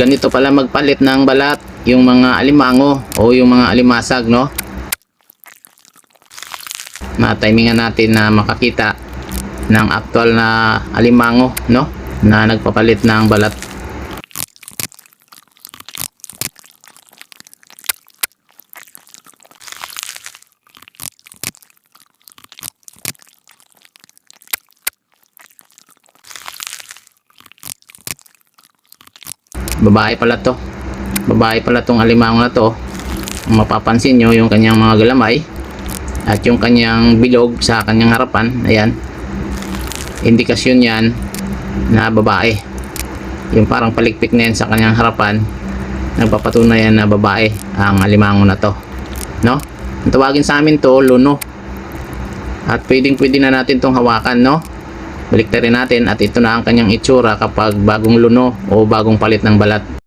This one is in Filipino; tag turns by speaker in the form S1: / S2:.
S1: ganito pala magpalit ng balat yung mga alimango o yung mga alimasag no? Matimingan natin na makakita ng actual na alimango no? Na nagpapalit ng balat babae pala to. Babae pala tong alimango na to. Kung mapapansin nyo yung kanyang mga galamay at yung kanyang bilog sa kanyang harapan ayan. Indikasyon yan na babae. Yung parang palikpik na sa kanyang harapan nagpapatunay yan na babae ang alimango na to. No? Ang tawagin sa amin to luno. At pwedeng pwede na natin tong hawakan no baliktarin natin at ito na ang kanyang itsura kapag bagong luno o bagong palit ng balat